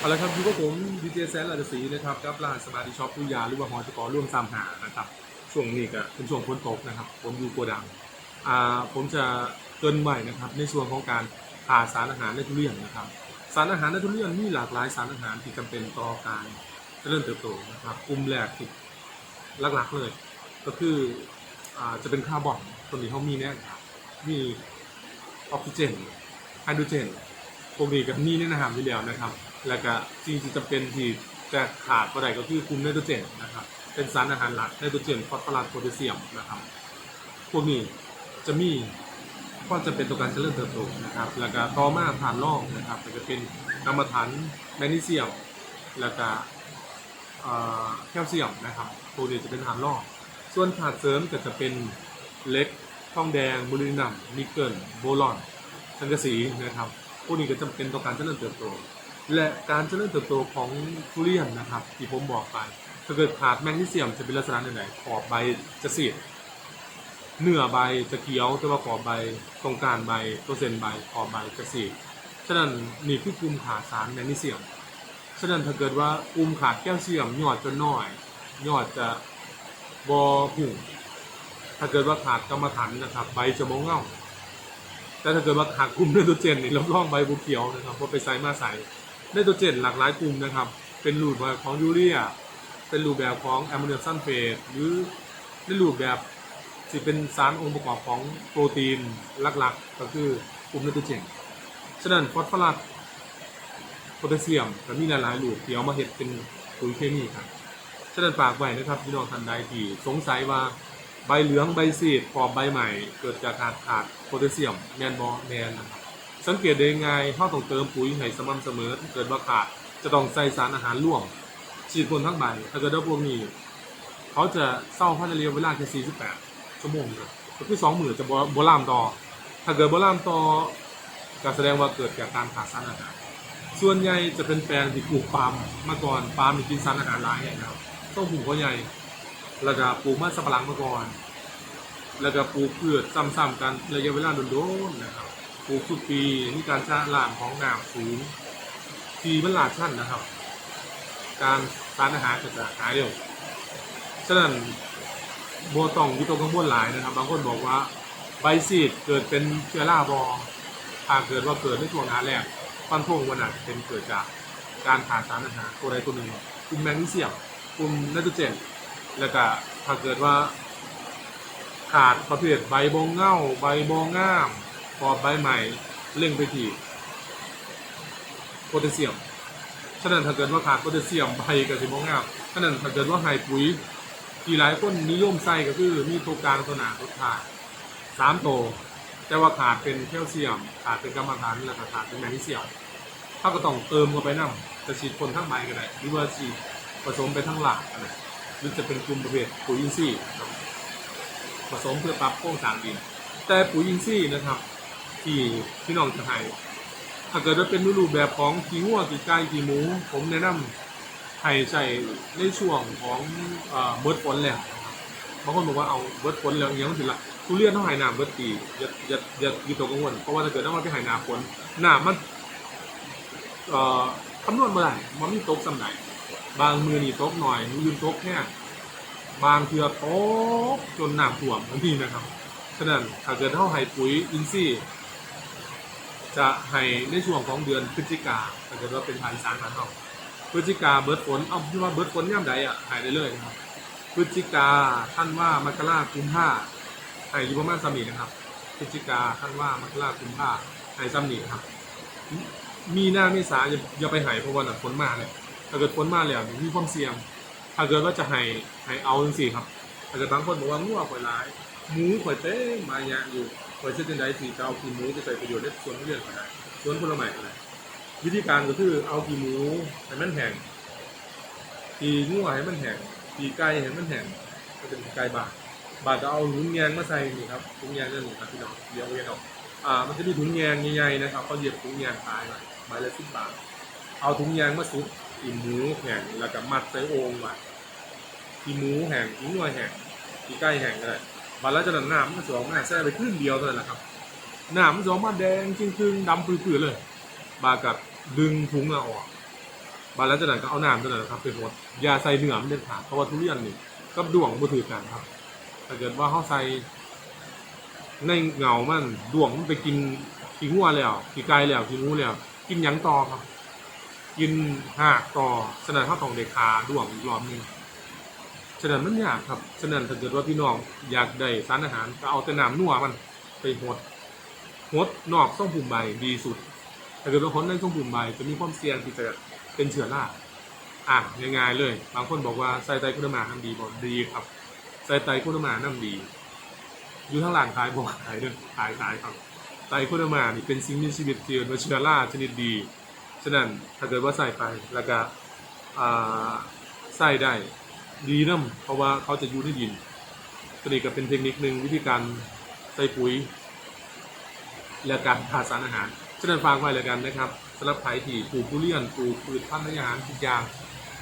เอาละครับอยู่กับผมดีเจแซนลาดศรีนะครับกับร้านสมาร์ทช็อปทุยาหรือว่าหอจกอร่วมตามหานะครับช่วงนี้ก็เป็นช่วงฝนตกนะครับ ผมอยู่โกดังอ่าผมจะเกินใหม่นะครับในส่วนของการหาสารอาหารในทุเรียนนะครับ สารอาหารในทุเรียนมีหลากหลายสารอาหารที่จำเป็นต่อการเจริญเติบโตนะครับกลุ่มแรกที่หลักๆเลย ก็คืออ่าจะเป็นคาร์บอนตัวนี้เขามีแน่ครับมีออกซิเจนไฮโดรเจนพวกนี้กับนี่เนี่ยนะครับอยู่แล้วนะครับ แล้วก็สิ่งที่จำเป็นที่จะขาดบ่ได้ก็คือกลุ่มไนโตรเจนนะครับ เป็นสารอาหารหลักไนโตรเจนฟอสฟอรัสโพแทสเซียมนะครับ พวกนี้จะมีความจำเป็นต่อการเจริญเติบโตนะครับ แล้วก็ต่อมาฐานรองนะครับจะเป็นกรรมฐานแมกนีเซียม แล้วก็แคลเซียมนะครับพวกนี้จะเป็นฐานรองส่วนถาดเสริมก็จะเป็นเล็กทองแดงโมลินัมนิกเกิลโบรอนสังกะสีนะครับพวกนี้ก็จำเป็นต่อการเจริญเติบโต และการเจริญเติบโตของทุเรียนนะครับ ที่ผมบอกไปถ้าเกิดขาดแมกนีเซียมจะเป็นลักษณะไหนขอบใบจะสีดเนื้อใบจะเขียวแต่ว่าขอบใบตรงกลางใบตัวเส้นใบขอบใบจะสีดฉะนั้นนี่คือกลุ่มขาดสารแมกนีเซียมฉะนั้นถ้าเกิดว่ากลุ่มขาดแคลเซียมยอดจะน้อย ยอดจะบอหุ่งถ้าเกิดว่าขาดกรรมฐานนะครับ ใบจะมองเงาแต่ถ้าเกิดว่าขาดกลุ่มไนโตรเจนนี่รับรองใบบุเขียวนะครับเพราะไปใส่มาใส่ ไนโตรเจนหลากหลายกลุ่มนะครับ เป็นรูปแบบของยูเรีย เป็นรูปแบบของแอมโมเนียมซัลเฟตหรือในรูปแบบที่เป็นสารองค์ประกอบของโปรตีนหลักๆ ก็คือกลุ่มไนโตรเจน ฉะนั้นฟอสฟอรัสโพแทสเซียมก็มีหลายๆรูปที่เอามาเฮ็ดเป็นปุ๋ยเคมีครับ ฉะนั้นฝากไว้นะครับพี่น้องท่านใดที่สงสัยว่าใบเหลืองใบสีดขอบใบใหม่ เกิดจากการขาดโพแทสเซียมแมนบอแมนนะครับ สังเกตได้ง่ายเขาต้องเติมปุ๋ยให้สม่ำเสมอถ้าเกิดว่าขาดจะต้องใส่สารอาหารร่วมฉีดพ่นทั้งใบถ้าเกิดว่าพวกนี้ เขาจะเศร้าพันระยะเวลาแค่48ชั่วโมงครับก็คือสองหมื่นจะบบ่ลามต่อ ถ้าเกิดบ่ลามต่อก็แสดงว่าเกิดจากการขาดสารอาหาร ส่วนใหญ่จะเป็นแปลงที่ปลูกปาล์มมาก่อนปาล์มมีกินสารอาหารหลายอย่างนะครับต้องปลูกก็ใหญ่แล้วก็ปลูกมันสับปะหลังมาก่อน แล้วก็ปลูกพืชซ้ำๆกันระยะเวลาโดนๆนะครับ ปลูกทุกปีมีการชะล้างของน้ำสูงทีมันหลากชั้นนะครับ การสารอาหารก็จะหายเร็วฉะนั้นโบต้องวิตกกังวลหลายนะครับ บางคนบอกว่าใบซีดเกิดเป็นเชื้อราบอถ้าเกิดว่าเกิดในช่วงหน้าแรกฟันธงวันนั้นเป็นเกิดจากการขาดสารอาหารตัวใดตัวหนึ่งกลุ่มแมกนีเซียมกลุ่มไนโตรเจนแล้วก็ถ้าเกิดว่าขาดประเภทใบบงเง่า ใบบงง่าม ขอบใบใหม่เร่งไปที่โพแทสเซียม ฉะนั้นถ้าเกิดว่าขาดโพแทสเซียมใบกับสิบงง่ามฉะนั้นถ้าเกิดว่าไฮปุ๋ยที่หลายคนนิยมใส่ก็คือมีตัวกลางตัวหนาตัวท้ายสามตัวแต่ว่าขาดเป็นแคลเซียม ขาดเป็นกรรมฐานแล้วก็ขาดเป็นแมกนีเซียมถ้าก็ต้องเติมเข้าไปน้ำจะฉีดพ่นทั้งใบก็ได้หรือว่าฉีดผสมไปทั้งหลักก็ได้หรือจะเป็นกลุ่มประเภทปุ๋ยอินทรีย์ผสมเพื่อปรับโครงสร้างดิน แต่ปุ๋ยอินทรีย์นะครับ ที่พี่น้องจะให้ถ้าเกิดว่าเป็นรูปแบบของขี้งัวขี้ไก่ขี้หมู ผมแนะนำให้ใช้ในช่วงของเอ่อเบิดฝนแล้วบางคนบอกว่าเอาเบิดฝนแล้วยังมันถึงละทุเรียนต้องให้น้ำเบิดปีอย่าอย่าอย่าอย่าตกกังวลเพราะว่าถ้าเกิดน้ำมันไปให้น้ำฝนน้ำมันเอ่อคำนวณเมื่อไหร่มันมีตกสำไหนบางมือนี่ตกหน่อยมือยืนตกแค่บางเทือตกจนน้ำท่วมทันทีนะครับ ฉะนั้นถ้าเกิดเท่าให้ปุ๋ยอินทรีย์ จะให้ในช่วงของเดือนพฤศจิกาถ้าเกิดว่าเป็นพันธุ์สารพันธุ์เราพฤศจิกาเบิดฝนเอาที่ว่าเบิดฝนย่ำใดอะหายได้เลยนะครับพฤศจิกาท่านว่ามกราคุมผ้าหายอยู่ประมาณสามีนะครับพฤศจิกาท่านว่ามกราคุมผ้าหายซ้ำนีครับ มีหน้าเมษาอย่าอย่าไปหายเพราะว่าน่ะฝนมาเลยถ้าเกิดฝนมาแล้วมีความเสี่ยง ถ้าเกิดว่าจะให้ให้เอาจังซี่ครับถ้าเกิดบางคนบอกว่างัวข่อยหลายหมูข่อยเต้มาอยางอยู่ ข่อยเช่นจังไดสิจะเอาขี้หมูจะใส่ประโยชน์ในส่วนทุเรียนก็ได้สวนผลไม้ก็ได้วิธีการก็คือเอาขี้หมูให้มันแห้งขี้งัวให้มันแห้งขี้ไก่ให้มันแห้งก็เป็นไก่บาทบาทก็เอาถุงแยงมาใส่นี่ครับถุงแยงนั่นนี่ครับพี่น้องเดี๋ยวเอาเย็นออกอ่ามันจะมีถุงแยงใหญ่ๆนะครับเขาเหยียบถุงแยงขายไว้ใบละสิบบาทเอาถุงยางมาซุกอีหมูแห้งแล้วก็มัดใส่โอ่งไว้อีหมูแห้งอีงัวแห้งอีไก่แห้งก็ได้ บัดแล้วจากนั้นน้ำมันจะออกมาแช่ไปครึ่งเดียวเท่านั้นแหละครับน้ำมันจะออกมาแดงจริงๆดำปื้อๆเลย บากับดึงถุงอะออก บาแล้วจากนั้นก็เอาน้ำตัวนั้นครับไปหดยาใส่เนื้อมันเด็ดขาดเพราะว่าทุเรียนนี่กับดวงบ่ถือกันครับถ้าเกิดว่าเขาใส่ในเหงามันดวงมันไปกินขี้งัวแล้วขี้ไก่แล้วขี้หมูแล้วกินหยังต่อครับ กินหากต่อฉะนั้นเขาต้องเด็กคาดวงอีกรอบนึง ฉะนั้นมันยากครับ ฉะนั้นถ้าเกิดว่าพี่น้องอยากได้สารอาหารก็เอาแต่น้ำนัวมันไปหดหดนอกช่องปุ่มใบดีสุด ถ้าเกิดว่าคนในช่องปุ่มใบจะมีความเสี่ยงที่จะเป็นเชื้อราอะง่ายๆเลย บางคนบอกว่าใส่ไตคุนมาน้ำดีบอกดีครับใส่ไตคุนมาน้ำดี อยู่ทั้งหลานขายบอกขายเด้อขายขายครับ ไตคุนมานี่เป็นสิ่งมีชีวิตที่เรียกว่าเชื้อราชนิดดี ฉะนั้นถ้าเกิดว่าใส่ไปแล้วก็ใส่ได้ ดีน้ำเพราะว่าเขาจะอยู่ในดินตัวนี้ก็เป็นเทคนิคหนึ่งวิธีการใส่ปุ๋ย และการขาดสารอาหารฉะนั้นฟังไว้เลยกันนะครับสำหรับใครที่ปลูกทุเรียนปลูกพืชพันธุ์อาหารทุกอย่าง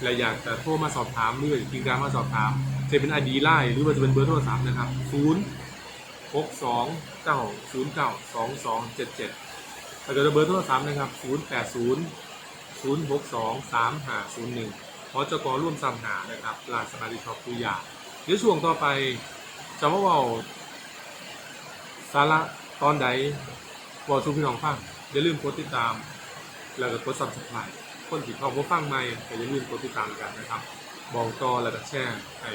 และอยากจะโทรมาสอบถามหรือจริงการมาสอบถามจะเป็นไอดีไลน์หรือว่าจะเป็นเบอร์โทรศัพท์นะครับ 0 6 2 9 0 9 2 2 7 7ถ้าเกิดเบอร์โทรศัพท์นะครับ 0 8 0 0 6 2 3 5 0 1 พอจกร่วมซ้ำหานะครับลานสมาธิช็อปตุยาเดี๋ยวช่วงต่อไปจะมาเว่าสาระตอนใดบอกสู่พี่น้องฟังอย่าลืมกดติดตาม แล้วก็กด subscribe คนที่เขาบ่ฟังใหม่ก็อย่าลืมกดติดตามกันนะครับบอกต่อแล้วก็แชร์ให้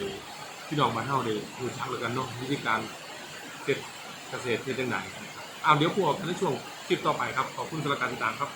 พี่น้องบ้านเฮาได้รู้จักแล้วกันเนาะวิธีการเก็บเกษตรที่จังไดนอ้าวเดี๋ยวพวกในช่วงคลิปต่อไปครับ ขอบคุณสำหรับการติดตามครับ